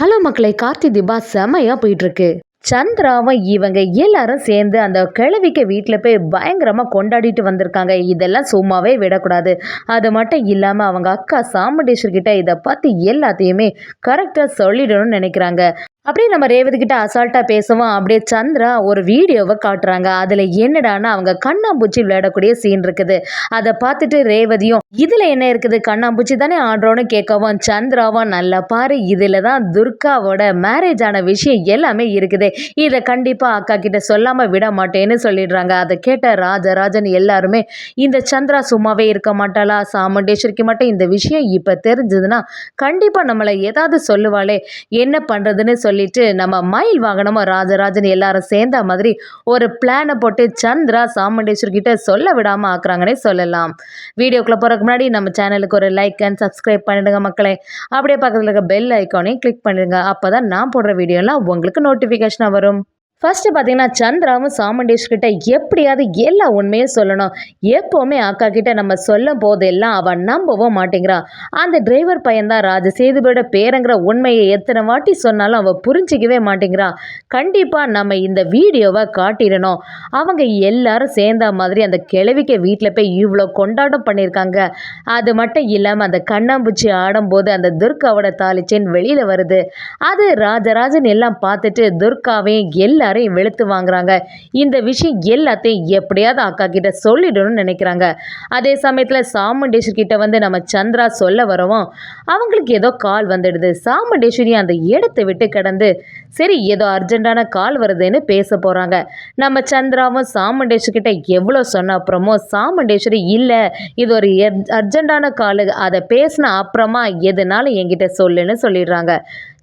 Hello மக்களை கார்த்தி தீபா செமையாக போயிட்டுருக்கு. சந்திராவும் இவங்க எல்லாரும் சேர்ந்து அந்த கிழவிக்க வீட்டில் போய் பயங்கரமாக கொண்டாடிட்டு வந்திருக்காங்க. இதெல்லாம் சும்மாவே விடக்கூடாது. அது மட்டும் இல்லாமல் அவங்க அக்கா சாமுண்டேஸ்வர் கிட்ட இதை பற்றி எல்லாத்தையுமே கரெக்டாக சொல்லிடணும்னு நினைக்கிறாங்க. அப்படியே நம்ம ரேவதி கிட்ட அசால்ட்டாக பேசுவோம். அப்படியே சந்திரா ஒரு வீடியோவை காட்டுறாங்க. அதில் என்னடான்னு அவங்க கண்ணாம்பூச்சி விளையாடக்கூடிய சீன் இருக்குது. அதை பார்த்துட்டு ரேவதியும் இதில் என்ன இருக்குது? கண்ணாம்பூச்சி தானே ஆடுறோன்னு கேட்கவும் சந்திராவும் நல்லா பாரு இதில் தான் துர்காவோட மேரேஜ் ஆன விஷயம் எல்லாமே இருக்குது. இதை கண்டிப்பாக அக்கா கிட்ட சொல்லாமல் விட மாட்டேன்னு சொல்லிடுறாங்க. அதை கேட்ட ராஜராஜன் எல்லாருமே இந்த சந்திரா சும்மாவே இருக்க மாட்டாளா? சாமுண்டேஸ்வரிக்கு மட்டும் இந்த விஷயம் இப்போ தெரிஞ்சதுன்னா கண்டிப்பாக நம்மளை ஏதாவது சொல்லுவாளே. என்ன பண்ணுறதுன்னு சொல்லிட்டு நம்ம மயில் வாகனமும் ராஜராஜன் எல்லாரும் சேர்ந்த மாதிரி ஒரு பிளானை போட்டு சந்திரா சாமுண்டேஸ்வர் கிட்ட சொல்ல விடாமல் ஆக்குறாங்கன்னே சொல்லலாம். வீடியோக்குள்ளே போகிறதுக்கு முன்னாடி நம்ம சேனலுக்கு ஒரு லைக் அண்ட் சப்ஸ்கிரைப் பண்ணிடுங்க மக்களே. அப்படியே பக்கத்தில் இருக்க பெல் ஐக்கானையும் கிளிக் பண்ணிடுங்க. அப்போ தான் நான் போடுற வீடியோலாம் உங்களுக்கு நோட்டிஃபிகேஷனாக வரும். ஃபஸ்ட்டு பார்த்தீங்கன்னா சந்திராவும் சாமுண்டேஷ் கிட்ட எப்படியாவது எல்லா உண்மையும் சொல்லணும். எப்போவுமே அக்கா கிட்ட நம்ம சொல்லும் போதெல்லாம் அவன் நம்பவும் மாட்டேங்கிறான் அந்த டிரைவர் பையன்தான் ராஜசேதுபதியோட பேருங்கிற உண்மையை எத்தனை வாட்டி சொன்னாலும் அவள் புரிஞ்சிக்கவே மாட்டேங்கிறான் கண்டிப்பாக நம்ம இந்த வீடியோவை காட்டிடணும். அவங்க எல்லாரும் சேர்ந்த மாதிரி அந்த கிழவிக்க வீட்டில் போய் இவ்வளோ கொண்டாட்டம் பண்ணியிருக்காங்க அது மட்டும் இல்லாமல் அந்த கண்ணாம்பூச்சி ஆடும்போது அந்த துர்காவோட தாலிச்சேன் வெளியில் வருது. அது ராஜராஜன் எல்லாம் பார்த்துட்டு துர்காவையும் எல்லா எல்லாரையும் வெளுத்து வாங்குறாங்க. இந்த விஷயம் எல்லாத்தையும் எப்படியாவது அக்கா கிட்ட சொல்லிடணும்னு நினைக்கிறாங்க. அதே சமயத்தில் சாமுண்டேஸ்வரி கிட்ட வந்து நம்ம சந்திரா சொல்ல வரவும் அவங்களுக்கு ஏதோ கால் வந்துடுது. சாமுண்டேஸ்வரி அந்த இடத்தை விட்டு கடந்து சரி ஏதோ அர்ஜென்ட்டான கால் வருதுன்னு பேச போகிறாங்க நம்ம சந்திராவும் சாமுண்டேஸ்வரி கிட்ட எவ்வளோ சொன்ன அப்புறமோ சாமுண்டேஸ்வரி இல்லை இது ஒரு அர்ஜென்ட்டான கால் அதை பேசின அப்புறமா எதுனாலும் என்கிட்ட சொல்லுன்னு சொல்லிடுறாங்க.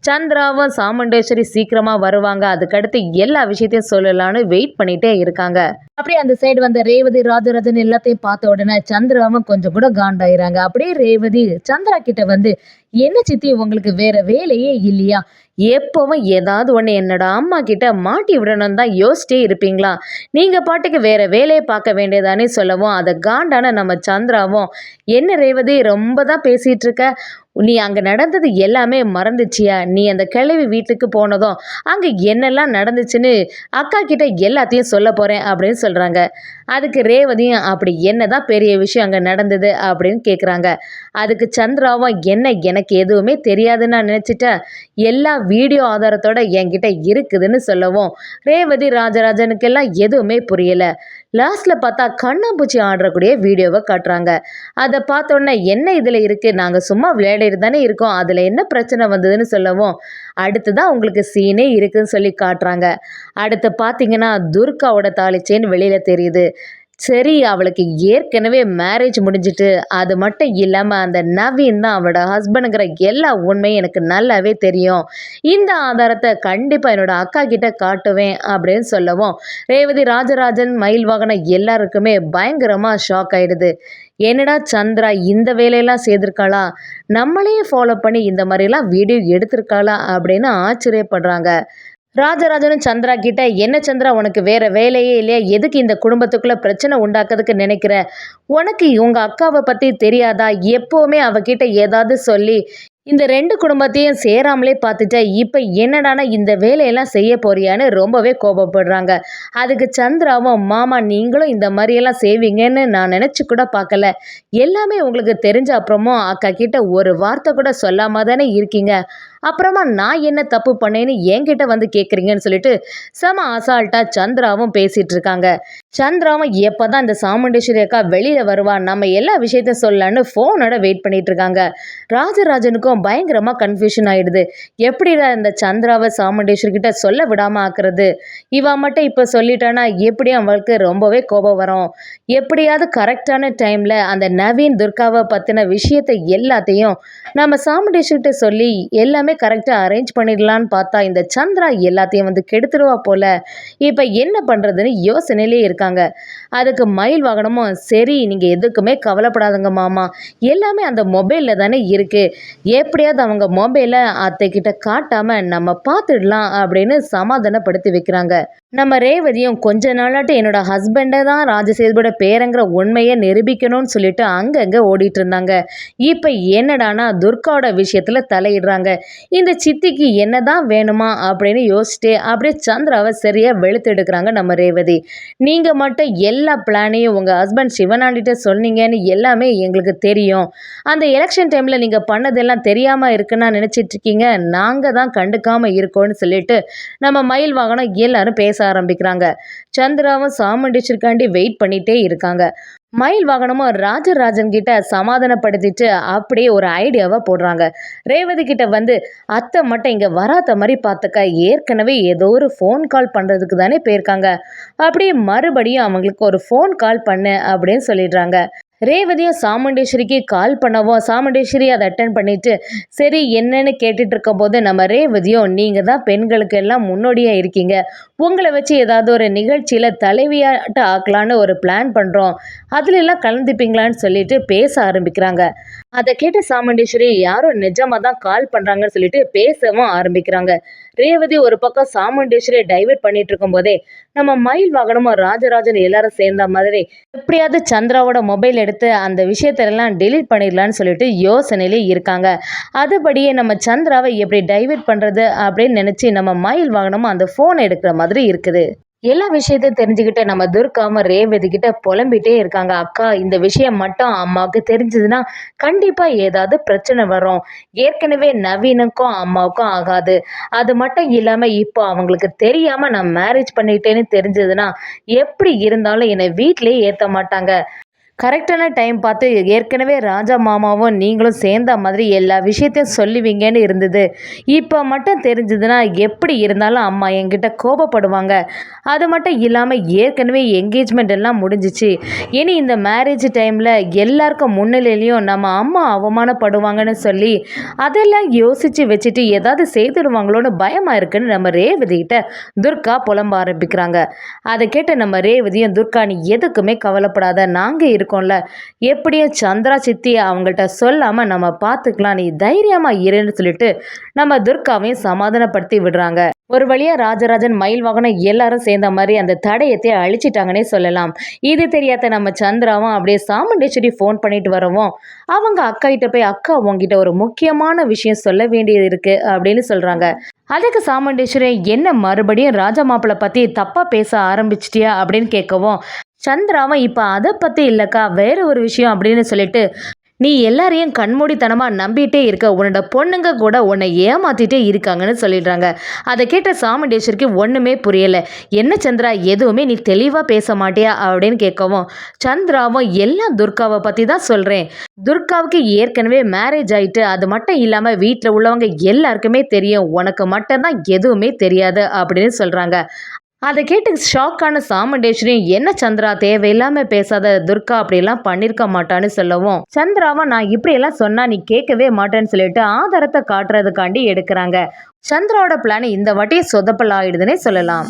சந்திராவும் சாமுண்டேஸ்வரி சீக்கிரமாக வருவாங்க. அதுக்கடுத்து எல்லா விஷயத்தையும் சொல்லலான்னு வெயிட் பண்ணிகிட்டே இருக்காங்க. அப்படியே அந்த சைடு வந்த ரேவதி ராஜராஜன் எல்லாத்தையும் பார்த்த உடனே சந்திராவும் கொஞ்சம் கூட காண்டாயிராங்க அப்படியே ரேவதி சந்திரா கிட்ட வந்து என்ன சித்தி உங்களுக்கு வேற வேலையே இல்லையா? எப்போவும் ஏதாவது ஒன்று என்னோட அம்மா கிட்ட மாட்டி விடணும் தான் யோசிச்சே இருப்பீங்களா? நீங்கள் பாட்டுக்கு வேற வேலையை பார்க்க வேண்டியதானே சொல்லவும் அதை காண்டான நம்ம சந்திராவும் என்ன ரேவதி ரொம்ப தான் பேசிகிட்டு இருக்க? நீ அங்கே நடந்தது எல்லாமே மறந்துச்சியா? நீ அந்த கிழவி வீட்டுக்கு போனதும் அங்கே என்னெல்லாம் நடந்துச்சுன்னு அக்கா கிட்ட எல்லாத்தையும் சொல்ல போகிறேன் அப்படின்னு சொல்கிறாங்க அதுக்கு ரேவதியும் அப்படி என்ன தான் பெரிய விஷயம் அங்கே நடந்தது? அப்படின்னு கேட்குறாங்க அதுக்கு சந்திராவும் என்ன எனக்கு எதுவுமே தெரியாதுன்னு நான் நினச்சிட்டேன் எல்லா வீடியோ ஆதாரத்தோட என்கிட்ட இருக்குதுன்னு சொல்லவும். ரேவதி ராஜராஜனுக்கெல்லாம் எதுவுமே புரியலை. லாஸ்ட்டில் பார்த்தா கண்ணாம்பூச்சி ஆடுறக்கூடிய வீடியோவை காட்டுறாங்க. அதை பார்த்தோன்னே என்ன இதில் இருக்குது நாங்கள் சும்மா விளையாடிட்டு தானே இருக்கோம். அதில் என்ன பிரச்சனை வந்ததுன்னு சொல்லவும் அடுத்து தான் உங்களுக்கு சீனே இருக்குதுன்னு சொல்லி காட்டுறாங்க. அடுத்து பார்த்தீங்கன்னா துர்காவோட தாளிச்சேன்னு வெளியில் தெரியுது. சரி அவளுக்கு ஏற்கனவே மேரேஜ் முடிஞ்சிட்டு அது மட்டும் இல்லாமல் அந்த நவீன் தான் அவளோட ஹஸ்பண்டுங்கிற எல்லா உண்மையும் எனக்கு நல்லாவே தெரியும். இந்த ஆதாரத்தை கண்டிப்பாக என்னோட அக்கா கிட்ட காட்டுவேன் அப்படின்னு சொல்லவும் ரேவதி ராஜராஜன் மயில் வாகனம் எல்லாருக்குமே பயங்கரமாக ஷாக் ஆயிடுது. என்னடா சந்திரா இந்த வேலையெல்லாம் செய்திருக்காளா? நம்மளையே ஃபாலோ பண்ணி இந்த மாதிரிலாம் வீடியோ எடுத்திருக்காளா அப்படின்னு ஆச்சரியப்படுறாங்க. ராஜராஜனும் சந்திரா கிட்ட என்ன சந்திரா உனக்கு வேற வேலையே இல்லையா? எதுக்கு இந்த குடும்பத்துக்குள்ள பிரச்சனை உண்டாக்குறதுக்கு நினைக்கிற? உனக்கு உங்க அக்காவை பத்தி தெரியாதா? எப்பவுமே அவகிட்ட ஏதாவது சொல்லி இந்த ரெண்டு குடும்பத்தையும் சேராமலே பார்த்துட்ட இப்போ என்னடானா இந்த வேலையெல்லாம் செய்ய போறியான்னு ரொம்பவே கோபப்படுறாங்க. அதுக்கு சந்திராவும் மாமா நீங்களும் இந்த மாதிரியெல்லாம் செய்வீங்கன்னு நான் நினச்சி கூட பார்க்கல. எல்லாமே உங்களுக்கு தெரிஞ்ச அப்புறமும் அக்கா கிட்ட ஒரு வார்த்தை கூட சொல்லாமல் தானே இருக்கீங்க. அப்புறமா நான் என்ன தப்பு பண்ணேன்னு என்கிட்ட வந்து கேட்குறீங்கன்னு சொல்லிட்டு செம அசால்ட்டாக சந்திராவும் பேசிகிட்டு இருக்காங்க. சந்திராவும் எப்போ தான் இந்த சாமுண்டேஸ்வரி அக்கா வெளியில் வருவா நம்ம எல்லா விஷயத்தையும் சொல்லலான்னு ஃபோனோட வெயிட் பண்ணிட்டு இருக்காங்க. ராஜராஜனுக்கும் பயங்கரமாக கன்ஃபியூஷன் ஆகிடுது எப்படிடா இந்த சந்திராவை சாமுண்டேஸ்வரி கிட்ட சொல்ல விடாமல் ஆக்குறது? இவ மட்டும் இப்போ சொல்லிட்டானா எப்படி அவளுக்கு ரொம்பவே கோபம் வரும்? எப்படியாவது கரெக்டான டைமில் அந்த நவீன் துர்காவை பற்றின விஷயத்தை எல்லாத்தையும் நம்ம சாமுண்டேஸ்வர்கிட்ட சொல்லி எல்லாமே எல்லாமே கரெக்டாக அரேஞ்ச் பண்ணிடலான்னு பார்த்தா இந்த சந்திரா எல்லாத்தையும் வந்து கெடுத்துருவா போல. இப்போ என்ன பண்ணுறதுன்னு யோசனையிலே இருக்காங்க. அதுக்கு மயில் வாகனமும் சரி நீங்கள் எதுக்குமே கவலைப்படாதுங்க மாமா. எல்லாமே அந்த மொபைலில் தானே இருக்குது எப்படியாவது அவங்க மொபைலை அத்தைக்கிட்ட காட்டாமல் நம்ம பார்த்துடலாம் அப்படின்னு சமாதானப்படுத்தி வைக்கிறாங்க. நம்ம ரேவதியும் கொஞ்ச நாளாட்டு என்னோட ஹஸ்பண்டை தான் ராஜசேதுபோட பேரங்கிற உண்மையை நிரூபிக்கணும்னு சொல்லிட்டு அங்கங்கே ஓடிட்டு இருந்தாங்க. இப்போ என்னடானா துர்காவோட விஷயத்தில் தலையிடுறாங்க. இந்த சித்திக்கு என்னதான் வேணுமா அப்படின்னு யோசிச்சுட்டு அப்படியே சந்திராவை சரியாக வெளுத்தெடுக்கிறாங்க நம்ம ரேவதி. நீங்கள் மட்டும் எல்லா பிளானையும் உங்கள் ஹஸ்பண்ட் சிவனாண்டிட்ட சொன்னீங்கன்னு எல்லாமே எங்களுக்கு தெரியும். அந்த எலெக்ஷன் டைமில் நீங்கள் பண்ணதெல்லாம் தெரியாமல் இருக்குன்னா நினச்சிட்டு இருக்கீங்க. நாங்கள் தான் கண்டுக்காமல் இருக்கோம்னு சொல்லிட்டு நம்ம மயில் வாகனம் எல்லாரும் பேச ஆரம்பிக்கிறாங்க. சந்திராவும் சாமுண்டீஸ்வரிக்காண்டி வெயிட் பண்ணிட்டே இருக்காங்க. மயில் வாகனமும் ராஜராஜன் கிட்ட சமாதானப்படுத்திட்டு அப்படியே ஒரு ஐடியாவை போடுறாங்க. ரேவதி கிட்ட வந்து அத்தை மட்டும் இங்கே வராத மாதிரி பார்த்துக்க. ஏற்கனவே ஏதோ ஒரு ஃபோன் கால் பண்ணுறதுக்கு தானே போயிருக்காங்க. அப்படியே மறுபடியும் அவங்களுக்கு ஒரு ஃபோன் கால் பண்ணு அப்படின்னு சொல்லிடுறாங்க. ரேவதியும் சாமுண்டேஸ்வரிக்கு கால் பண்ணவும் சாமுண்டேஸ்வரி அதை அட்டன் பண்ணிட்டு சரி என்னன்னு கேட்டுட்டு இருக்கும்போது நம்ம ரேவதியும் நீங்கள் தான் பெண்களுக்கு எல்லாம் முன்னோடியாக இருக்கீங்க. உங்களை வச்சு ஏதாவது ஒரு நிகழ்ச்சியில் தலைவியாட்ட ஆக்கலான்னு ஒரு பிளான் பண்ணுறோம் அதுலெல்லாம் கலந்துப்பீங்களான்னு சொல்லிட்டு பேச ஆரம்பிக்கிறாங்க. அதை கேட்ட சாமுண்டீஸ்வரி யாரோ நிஜமா தான் கால் பண்ணுறாங்கன்னு சொல்லிட்டு பேசவும் ஆரம்பிக்கிறாங்க. ரேவதி ஒரு பக்கம் சாமுண்டீஸ்வரியை டைவர்ட் பண்ணிட்டு இருக்கும்போதே நம்ம மயில் வாகனமும் ராஜராஜன் எல்லாரும் சேர்ந்த மாதிரி எப்படியாவது சந்திராவோட மொபைல் எடுத்து அந்த விஷயத்தெல்லாம் டெலீட் பண்ணிடலான்னு சொல்லிட்டு யோசனையிலே இருக்காங்க. அதுபடியே நம்ம சந்திராவை எப்படி டைவர்ட் பண்ணுறது அப்படின்னு நினச்சி நம்ம மயில் வாகனமும் அந்த ஃபோன் எடுக்கிற மாதிரி இருக்குது. எல்லா விஷயத்தையும் தெரிஞ்சுக்கிட்டு நம்ம துர்காம ரேவதிகிட்ட புலம்பிட்டே இருக்காங்க. அக்கா இந்த விஷயம் மட்டும் அம்மாவுக்கு தெரிஞ்சதுன்னா கண்டிப்பாக ஏதாவது பிரச்சனை வரும். ஏற்கனவே நவீனுக்கும் அம்மாவுக்கும் ஆகாது. அது மட்டும் இல்லாமல் இப்போ அவங்களுக்கு தெரியாமல் நான் மேரேஜ் பண்ணிட்டேன்னு தெரிஞ்சதுன்னா எப்படி இருந்தாலும் என்னை வீட்டிலேயே ஏற்ற மாட்டாங்க. கரெக்டான டைம் பார்த்து ஏற்கனவே ராஜா மாமாவும் நீங்களும் சேர்ந்த மாதிரி எல்லா விஷயத்தையும் சொல்லுவீங்கன்னு இருந்தது. இப்போ மட்டும் தெரிஞ்சதுன்னா எப்படி இருந்தாலும் அம்மா என்கிட்ட கோபப்படுவாங்க. அது மட்டும் இல்லாமல் ஏற்கனவே என்கேஜ்மெண்ட் எல்லாம் முடிஞ்சிச்சு. இனி இந்த மேரேஜ் டைமில் எல்லாருக்கும் முன்னிலையிலையும் நம்ம அம்மா அவமானப்படுவாங்கன்னு சொல்லி அதெல்லாம் யோசித்து வச்சுட்டு ஏதாவது செய்துடுவாங்களோன்னு பயமாக இருக்குன்னு நம்ம ரேவதிகிட்ட துர்கா புலம்ப ஆரம்பிக்கிறாங்க. அதை கேட்ட நம்ம ரேவதியும் துர்கா நீ எதுக்குமே கவலைப்படாத நாங்கள் இருக்கோம்ல? எப்படியும் சந்திரா சித்தி அவங்கள்ட்ட சொல்லாமல் நம்ம பார்த்துக்கலாம் நீ தைரியமாக இருன்னு சொல்லிட்டு நம்ம துர்காவையும் சமாதானப்படுத்தி விடுறாங்க. ஒரு வழியாக ராஜராஜன் மயில் வாகனம் எல்லாரும் சேர்ந்த மாதிரி அந்த தடயத்தை அழிச்சிட்டாங்கன்னே சொல்லலாம். இது தெரியாத நம்ம சந்திராவும் அப்படியே சாமுண்டேஸ்வரி ஃபோன் பண்ணிட்டு வரவும் அவங்க அக்கா கிட்ட போய் அக்கா உங்ககிட்ட ஒரு முக்கியமான விஷயம் சொல்ல வேண்டியது இருக்கு அப்படின்னு சொல்கிறாங்க அதுக்கு சாமுண்டேஸ்வரி என்ன மறுபடியும் ராஜா மாப்பிள்ளை பற்றி தப்பாக பேச ஆரம்பிச்சிட்டியா? அப்படின்னு கேட்கவும் சந்திராவும் இப்போ அதை பற்றி இல்லைக்கா வேற ஒரு விஷயம் அப்படின்னு சொல்லிட்டு நீ எல்லாரையும் கண்மூடித்தனமாக நம்பிட்டே இருக்க உன்னோட பொண்ணுங்க கூட உன்னை ஏமாத்திட்டே இருக்காங்கன்னு சொல்லிடுறாங்க. அதை கேட்ட சாமுண்டேஸ்வரிக்கு ஒன்றுமே புரியலை. என்ன சந்திரா எதுவுமே நீ தெளிவாக பேச மாட்டியா? அப்படின்னு கேட்கவும் சந்திராவும் எல்லாம் துர்காவை பற்றி தான் சொல்கிறேன் துர்காவுக்கு ஏற்கனவே மேரேஜ் ஆகிட்டு அது மட்டும் இல்லாமல் வீட்டில் உள்ளவங்க எல்லாருக்குமே தெரியும். உனக்கு மட்டும்தான் எதுவுமே தெரியாது அப்படின்னு சொல்கிறாங்க அதை கேட்டு ஷாக்கான சாமுண்டேஸ்வரியும் என்ன சந்திரா தேவையில்லாமல் பேசாத துர்கா அப்படிலாம் பண்ணியிருக்க மாட்டான்னு சொல்லவும். சந்திராவை நான் இப்படியெல்லாம் சொன்னால் நீ கேட்கவே மாட்டேன்னு சொல்லிட்டு ஆதாரத்தை காட்டுறதுக்காண்டி எடுக்கிறாங்க. சந்திராவோட பிளான் இந்த வாட்டி சொதப்பல் ஆயிடுதுன்னே சொல்லலாம்.